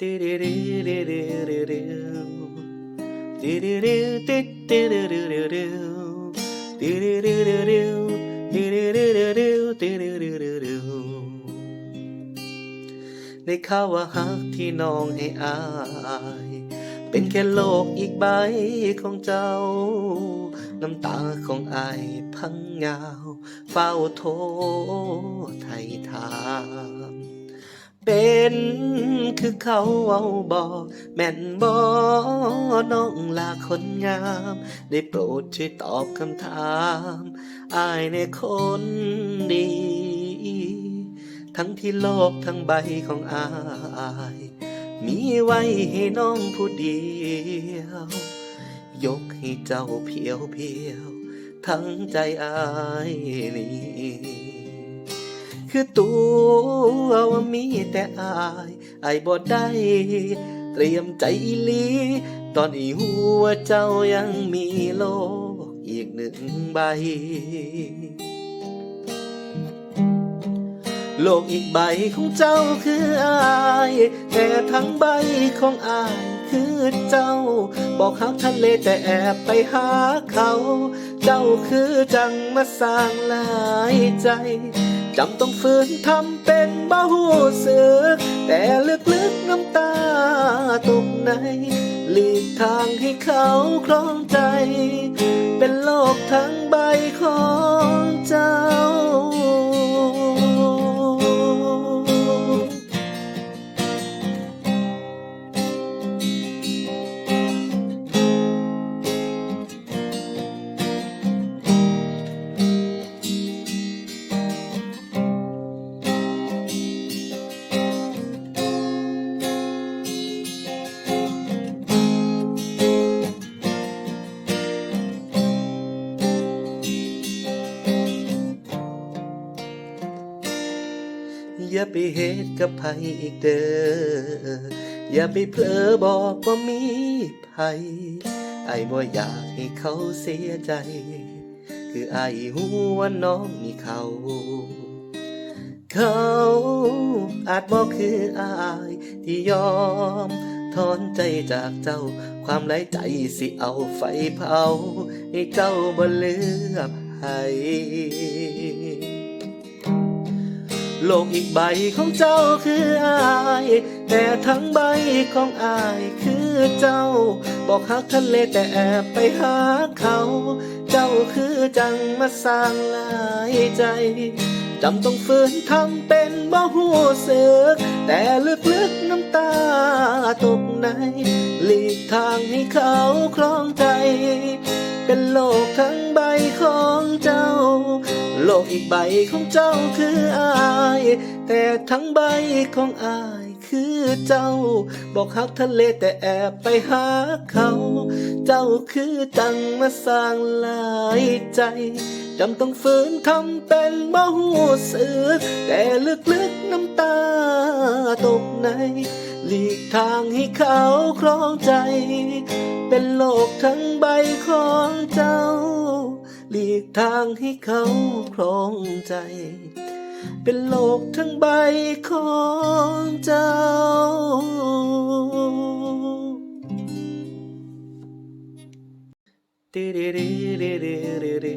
ได้ข่าวว่าฮักที่น้องให้อาย เป็นแค่โลกอีกใบของเจ้า น้ำตาของอายพังยาว เฝ้าโทษไทยถามเป็น คือเขาเว้าบอกแม่นบอน้องลาคนงาม ได้โปรดช่วยตอบคำถามอายในคนดี ทั้งที่โลกทั้งใบของอาย มีไว้ให้น้องผู้เดียว ยกให้เจ้าเพียวเพียว ทั้งใจอายนี้ คือตัวมีแต่อายอายบ่ได้ เตรียมใจอีลี ตอนนี้หัวเจ้ายังมีโลกอีกหนึ่งใบ โลกอีกใบของเจ้าคืออายแต่ทั้งใบของอายคือเจ้า บอกหักทะเลแต่แอบไปหาเขา เจ้าคือจังมาสร้างหลายใจ จำต้องฝืนทำเป็นบ้าหูสึก แต่ลึกๆน้ำตาตกในหลีกทางให้เขาครองใจ เป็นโลกทั้งใบของ อย่าไปเหตุกับไผอีกเด้ออย่าไปเผลอบอกว่ามีไผไอ้บ่อยากให้เขาเสียใจ คือไอ้หัวาน้องมีเขา เขาอาจบอกคืออายที่ยอมถอนใจจากเจ้า ความไร้ใจสิเอาไฟเผา ให้เจ้าบ่เลือกให้ โลกอีกใบของเจ้าคืออาย แต่ทั้งใบของอายคือเจ้า บอกฮักทะเลแต่แอบไปหาเขา เจ้าคือจังมาสร้างหลายใจจำต้องฝืนทำเป็นบ่หูสึกแต่ลึกๆน้ำตาตกในหลีกทางให้เขาครองใจ เป็นโลกทั้งใบของเจ้า ลกอีกใบของเจ้าคืออาย แต่ทั้งใบของอายคือเจ้า บอกฮักทะเลแต่แอบไปหาเขา เจ้าคือจังมาสร้างลายใจจำต้องฝืนทำเป็นบ่หูเสึกแต่ลึกๆน้ำตาตกใน หลีกทางให้เขาครองใจ เป็นโลกทั้งใบของเจ้า หลีกทางให้เขาครองใจ เป็นโลกทั้งใบของเจ้าติริริริริริริ